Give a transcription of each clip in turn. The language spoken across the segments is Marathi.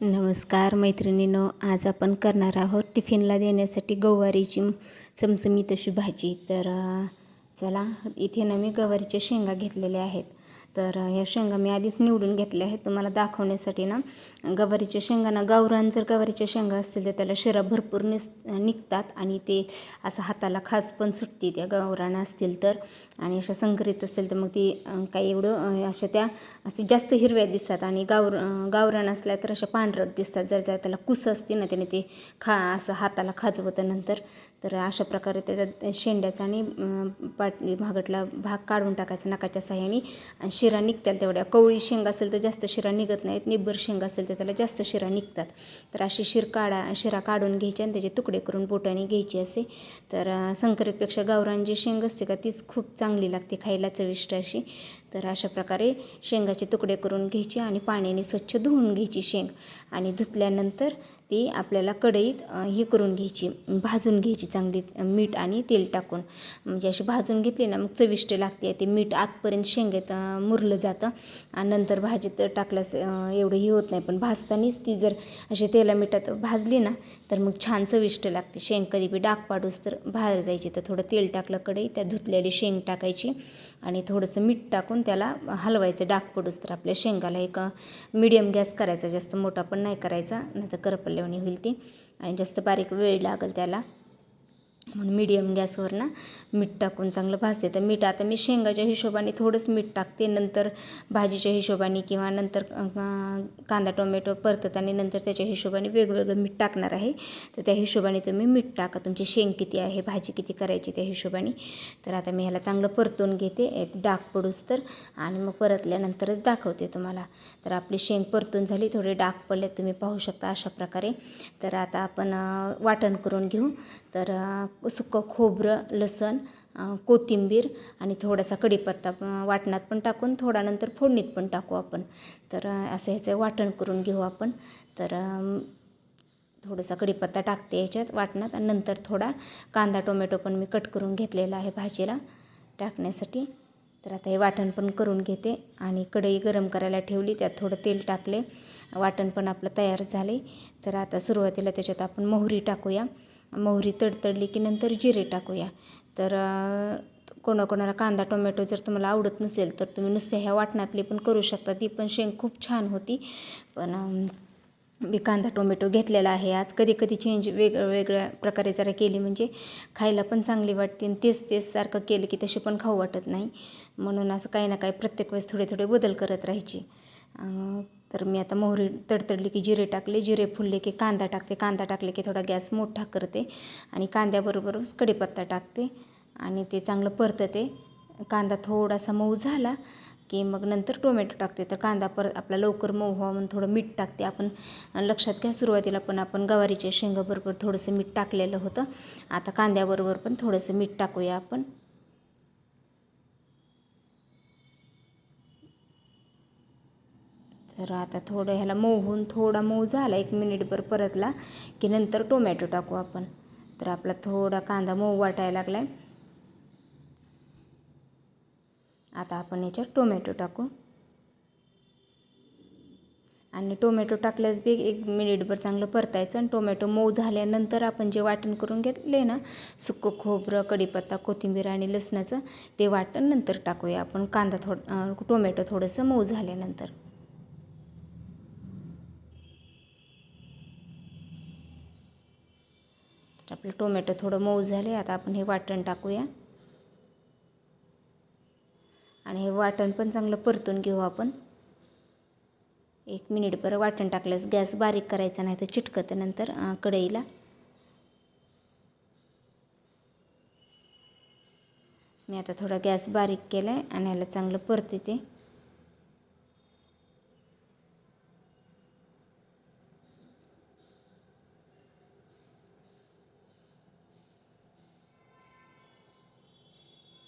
नमस्कार मैत्रिणीनो आज आपण करणार आहोत टिफिनला देण्यासाठी गवारीची चमचमीत अशी भाजी. तर चला इथे ना मी गवारीच्या शेंगा घेतलेल्या आहेत. तर ह्या शेंगा मी आधीच निवडून घेतल्या आहेत. तुम्हाला दाखवण्यासाठी ना गवारीच्या शेंगांना गावरान जर गवारीच्या शेंगा असतील तर त्याला शिरा भरपूर निस निघतात आणि ते असं हाताला खास पण सुटते त्या गावरान असतील तर आणि अशा संकरित असेल तर मग ती काही एवढं अशा त्या असे जास्त हिरव्या दिसतात आणि गावर गावरान असल्या तर अशा पांढरट दिसतात. जर जर त्याला कुस असते ना त्याने ते खा असं हाताला खाजवतं नंतर तर अशा प्रकारे त्याच्या शेंड्याचा आणि अ, पाटली भागटला भाग काढून टाकायचा नकाच्या साह्याने. आणि शिरा निघतात तेवढ्या. कवळी शेंगा असेल तर जास्त शिरा निघत नाहीत. निब्बर शेंगा असेल तर त्याला जास्त शिरा निघतात. तर अशी शिर काढा शिरा काढून घ्यायची आणि त्याचे तुकडे करून बोटाने घ्यायची असे. तर संकरितपेक्षा गावरान जी शेंग असते का तीच खूप चांगली लागते खायला चविष्ट अशी. तर अशा प्रकारे शेंगाचे तुकडे करून घ्यायचे आणि पाण्याने स्वच्छ धुवून घ्यायची शेंग. आणि धुतल्यानंतर ती आपल्याला कढईत हे करून घ्यायची भाजून घ्यायची चांगली मीठ आणि तेल टाकून. म्हणजे अशी भाजून घेतली ना मग चविष्ट लागते. ते मीठ आतपर्यंत शेंगेत मुरलं जातं आणि नंतर भाजीत टाकल्यास एवढं हे होत नाही. पण भाजतानीच ती जर अशी तेला मिठात भाजली ना तर मग छान चविष्ट लागते. शेंग कधी बी डाग पाडूस तर बाहेर जायची. तर थोडं तेल टाकलं कढई त्या धुतलेली शेंग टाकायची आणि थोडंसं मीठ टाकून त्याला हलवायचं डाग पडूस तर आपल्या शेंगाला एक मिडियम गॅस करायचा जास्त मोठा पण नाही करायचा नाही तर करपल्यावानी होईल ती. आणि जास्त बारीक वेळ लागेल त्याला म्हणून मीडियम गॅसवर ना मीठ टाकून चांगलं भाजते. तर मीठ आता मी शेंगाच्या हिशोबाने थोडंच मीठ टाकते. नंतर भाजीच्या हिशोबाने किंवा नंतर कांदा टोमॅटो परतत आणि नंतर त्याच्या हिशोबाने वेगवेगळं मीठ टाकणार आहे. तर त्या हिशोबाने तुम्ही मीठ टाका. तुमची शेंग किती आहे भाजी किती करायची त्या हिशोबाने. तर आता मी ह्याला चांगलं परतून घेते. डाग पडूस तर. आणि मग परतल्यानंतरच दाखवते तुम्हाला. तर आपली शेंग परतून झाली. थोडे डाग पडले तुम्ही पाहू शकता अशा प्रकारे. तर आता आपण वाटण करून घेऊ. तर सुकं खोबरं लसण कोथिंबीर आणि थोडासा कढीपत्ता वाटणात पण टाकून थोडा नंतर फोडणीत पण टाकू आपण. तर असं ह्याचं वाटण करून घेऊ आपण. तर थोडासा कढीपत्ता टाकते याच्यात वाटणात आणि नंतर थोडा कांदा टोमॅटो पण मी कट करून घेतलेला आहे भाजीला टाकण्यासाठी. तर आता हे वाटण पण करून घेते आणि कढई गरम करायला ठेवली त्यात थोडं तेल टाकले. वाटण पण आपलं तयार झाले. तर आता सुरुवातीला त्याच्यात आपण मोहरी टाकूया. मोहरी तडतडली की नंतर जिरे टाकूया. तर कोणाकोणाला कांदा टोमॅटो जर तुम्हाला आवडत नसेल तर तुम्ही नुसत्या ह्या वाटणातली पण करू शकता. ती पण शेंग खूप छान होती. पण मी कांदा टोमॅटो घेतलेला आहे. आज कधी कधी चेंज वेगळं वेगळ्या प्रकारे जरा केली. म्हणजे खायला पण चांगली वाटते आणि तेच तेच सारखं केलं की तशी पण खाऊ वाटत नाही. म्हणून असं काही ना काही प्रत्येक वेळेस थोडे थोडे बदल करत राहायची. तर मी आता मोहरी तडतडली की जिरे टाकले जिरे फुलले की कांदा टाकते. कांदा टाकले की थोडा गॅस मोठा करते आणि कांद्याबरोबरच कडीपत्ता टाकते आणि ते चांगलं परतते. कांदा थोडासा मऊ झाला की मग नंतर टोमॅटो टाकते. तर कांदा परत आपला लवकर मऊ व्हावा म्हणून थोडं मीठ टाकते. आपण लक्षात घ्या सुरुवातीला पण आपण गवारीच्या शेंगाबरोबर थोडंसं मीठ टाकलेलं होतं. आता कांद्याबरोबर पण थोडंसं मीठ टाकूया आपण. तर आता थोडं ह्याला मऊ होऊन थोडा मऊ झाला एक मिनिटभर परतला की नंतर टोमॅटो टाकू आपण. तर आपला थोडा कांदा मऊ वाटायला लागला आहे आता आपण याच्यात टोमॅटो टाकू. आणि टोमॅटो टाकल्यास बी एक मिनिटभर चांगलं परतायचं आणि टोमॅटो मऊ झाल्यानंतर आपण जे वाटण करून घेतले ना सुकं खोबरं कढीपत्ता कोथिंबीर आणि लसणाचं ते वाटण नंतर टाकूया आपण. कांदा थोड टोमॅटो थोडंसं मऊ झाल्यानंतर तर आपलं टोमॅटो थोडं मऊ झाले आता आपण हे वाटण टाकूया. आणि हे वाटण पण चांगलं परतून घेऊ आपण. एक मिनिटभर वाटण टाकल्यास गॅस बारीक करायचा नाही तर चिटकतं नंतर कढईला. मी आता थोडा गॅस बारीक केला आहे आणि ह्याला चांगलं परते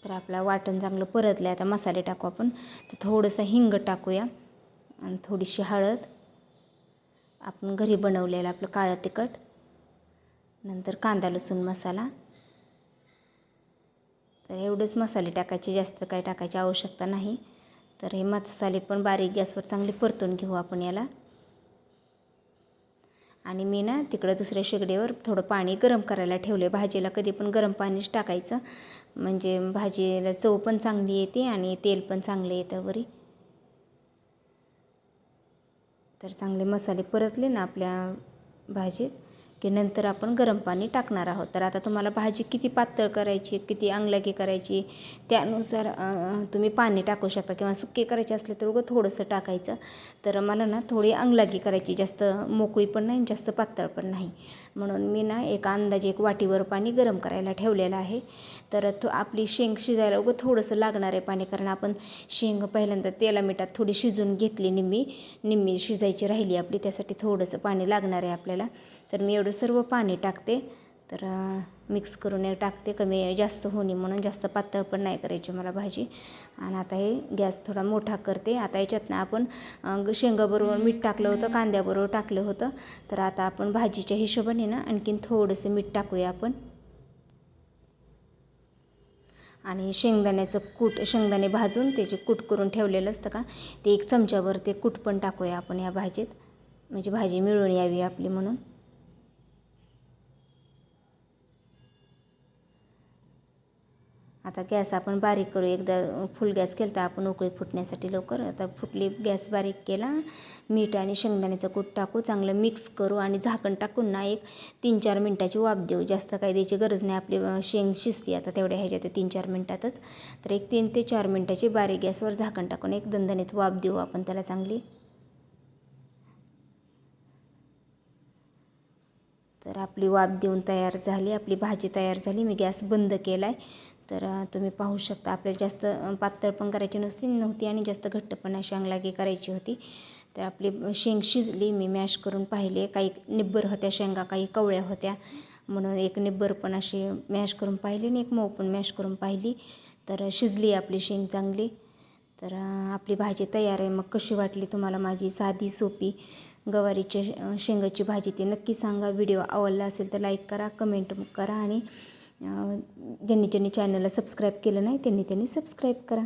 तर आपला वाटण चांगलं परतलं आहे आता मसाले टाकू आपण. तर थोडंसं हिंग टाकूया. आणि थोडीशी हळद. आपण घरी बनवलेलं आपलं काळं तिखट. नंतर कांदा लसूण मसाला. तर एवढेच मसाले टाकायचे. जास्त काही टाकायची आवश्यकता नाही. तर हे मसाले पण बारीक गॅसवर चांगले परतून घेऊ आपण याला. आणि मी ना तिकडं दुसऱ्या शेगडीवर थोडं पाणी गरम करायला ठेवले. भाजीला कधी पण गरम पाणीच टाकायचं. म्हणजे भाजीला चव पण चांगली येते आणि तेल पण चांगले येतं वरी. तर चांगले मसाले परतले ना आपल्या भाजीत. की नंतर आपण गरम पाणी टाकणार आहोत. तर आता तुम्हाला भाजी किती पातळ करायची किती अंगलागी करायची त्यानुसार तुम्ही पाणी टाकू शकता. किंवा सुके करायचे असले तर उगं थोडंसं टाकायचं. तर मला ना थोडी अंगलागी करायची जास्त मोकळी पण नाही जास्त पातळ पण नाही. म्हणून मी ना एक अंदाजे एक वाटीवर पाणी गरम करायला ठेवलेलं आहे. तर तो आपली शेंग शिजायला उगं थोडंसं लागणार आहे पाणी. कारण आपण शेंग पहिल्यांदा तेला मिठात थोडी शिजून घेतली निम्मी निम्मी शिजायची राहिली आपली. त्यासाठी थोडंसं पाणी लागणार आहे आपल्याला. तर मी एवढं सर्व पाणी टाकते. तर मिक्स करून टाकते. कमी जास्त होणे म्हणून जास्त पातळ पण नाही करायची मला भाजी. आणि आता हे गॅस थोडा मोठा करते. आता याच्यातनं आपण शेंगाबरोबर मीठ टाकलं होतं. कांद्याबरोबर टाकलं होतं. तर आता आपण भाजीच्या हिशोबाने ना आणखीन थोडंसं मीठ टाकूया आपण. आणि शेंगदाण्याचं कूट शेंगदाणे भाजून त्याचे कूट करून ठेवलेलं असतं का ते एक चमच्यावर ते कूट पण टाकूया आपण या भाजीत. म्हणजे भाजी मिळून यावी आपली म्हणून. आता गॅस आपण बारीक करू. एकदा फुल गॅस केला तर आपण उकळी फुटण्यासाठी लवकर. आता फुटली गॅस बारीक केला मीठ आणि शेंगदाण्याचं कूट टाकू. चांगलं मिक्स करू आणि झाकण टाकून ना एक तीन चार मिनटाची वाफ देऊ. जास्त काही द्यायची गरज नाही. आपली शेंग शिजते आता तेवढ्या ह्याच्यात तीन चार मिनटातच. तर एक तीन ते चार मिनटाची बारीक गॅसवर झाकण टाकून एक दणदणीत वाफ देऊ आपण त्याला चांगली. तर आपली वाफ देऊन तयार झाली. आपली भाजी तयार झाली. मी गॅस बंद केला आहे तर तुम्ही पाहू शकता. आपल्याला जास्त पातळ पण करायची नसती नव्हती आणि जास्त घट्ट पण अशी अंगलागी करायची होती. तर आपली शेंग शिजली मी मॅश करून पाहिले. काही निब्बर होत्या शेंगा काही कवळ्या होत्या. म्हणून एक निब्बर पण अशी मॅश करून पाहिली आणि एक मऊ पण मॅश करून पाहिली. तर शिजली आपली शेंग चांगली. तर आपली भाजी तयार आहे. मग कशी वाटली तुम्हाला माझी साधी सोपी गवारीच्या शेंगाची भाजी ती नक्की सांगा. व्हिडिओ आवडला असेल तर लाईक करा कमेंट करा आणि ज्यांनी ज्यांनी चॅनलला सबस्क्राईब केलं नाही त्यांनी त्यांनी सबस्क्राईब करा.